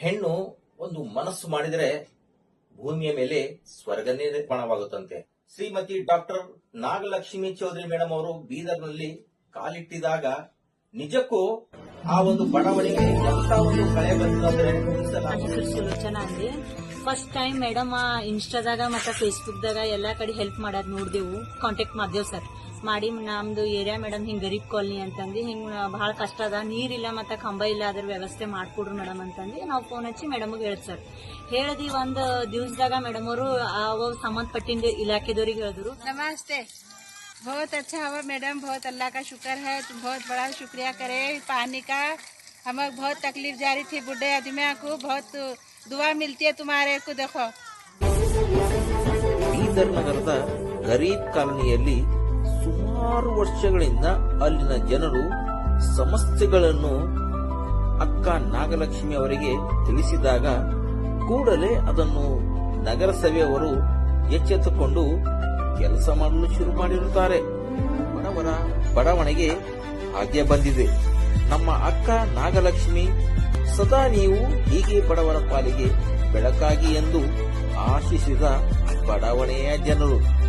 ಹೆಣ್ಣು ಒಂದು ಮನಸ್ಸು ಮಾಡಿದರೆ ಭೂಮಿಯ ಮೇಲೆ ಸ್ವರ್ಗನೇ ನಿರ್ಮಾಣವಾಗುತ್ತಂತೆ. ಶ್ರೀಮತಿ ಡಾಕ್ಟರ್ ನಾಗಲಕ್ಷ್ಮಿ ಚೌಧರಿ ಮೇಡಮ್ ಅವರು ಬೀದರ್ನಲ್ಲಿ ಕಾಲಿಟ್ಟಿದಾಗ ನಿಜಕ್ಕೂ ಆ ಒಂದು ಬಡವಣಿಗೆ ಒಂದು ಕಳೆ ಬಂದ್ರೆ ಅಂದಿ ಫಸ್ಟ್ ಟೈಮ್ ಮೇಡಮ್ ಇನ್ಸ್ಟಾದಾಗ ಮತ್ತೆ ಫೇಸ್ಬುಕ್ ದಾಗ ಎಲ್ಲಾ ಕಡೆ ಹೆಲ್ಪ್ ಮಾಡೋದ್ ನೋಡಿದೆವು. ಕಾಂಟ್ಯಾಕ್ಟ್ ಮಾಡ್ದೇವು ಸರ್ ಮಾಡಿ ನಮ್ದು ಏರಿಯಾ ಮೇಡಮ್ ಹಿಂಗ್ ಗರೀಬ್ ಕಾಲನಿ ಅಂತಂದು ಹಿಂಗ್ ಬಹಳ ಕಷ್ಟ ಅದ ನೀರಿಲ್ಲ ಮತ್ತೆ ಕಂಬ ಇಲ್ಲ ಅದ್ರ ವ್ಯವಸ್ಥೆ ಮಾಡ್ಕೊಡ್ರಿ ಮೇಡಮ್ ಅಂತಂದು ನಾವು ಫೋನ್ ಹಚ್ಚಿ ಮೇಡಮ್ಗೆ ಹೇಳ್ ಸರ್ ಹೇಳ್ದಿ ಒಂದ್ ದಿವಸದಾಗ ಮೇಡಮ್ ಅವರು ಅವ ಸಂಬಂಧಪಟ್ಟಿಂದ ಇಲಾಖೆದವ್ರಿಗೆ ಹೇಳಿದ್ರು नमस्ते बहुत अच्छा हुआ मैडम बहुत अल्लाह का शुक्र है तुम बहुत बड़ा शुक्रिया करे पानी का हमें बहुत तकलीफ जा रही थी बुढ़े आदमियों को बहुत दुआ मिलती है तुम्हारे को देखो ಬೀದರ್ ನಗರದ ಗರೀಬ್ ಕಾಲನಿಯಲ್ಲಿ ಸುಮಾರು ವರ್ಷಗಳಿಂದ ಅಲ್ಲಿನ ಜನರು ಸಮಸ್ಯೆಗಳನ್ನು ಅಕ್ಕ ನಾಗಲಕ್ಷ್ಮಿ ಅವರಿಗೆ ತಿಳಿಸಿದಾಗ ಕೂಡಲೇ ಅದನ್ನು ನಗರಸಭೆಯವರು ಎಚ್ಚೆತ್ತುಕೊಂಡು ಕೆಲಸ ಮಾಡಲು ಶುರು ಮಾಡಿರುತ್ತಾರೆ. ಬಡವರ ಬಡವಣೆಗೆ ಹಾಗೆ ಬಂದಿದೆ. ನಮ್ಮ ಅಕ್ಕ ನಾಗಲಕ್ಷ್ಮಿ, ಸದಾ ನೀವು ಹೀಗೆ ಬಡವರ ಪಾಲಿಗೆ ಬೆಳಕಾಗಿ ಎಂದು ಆಶಿಸಿದ ಬಡಾವಣೆಯ ಜನರು.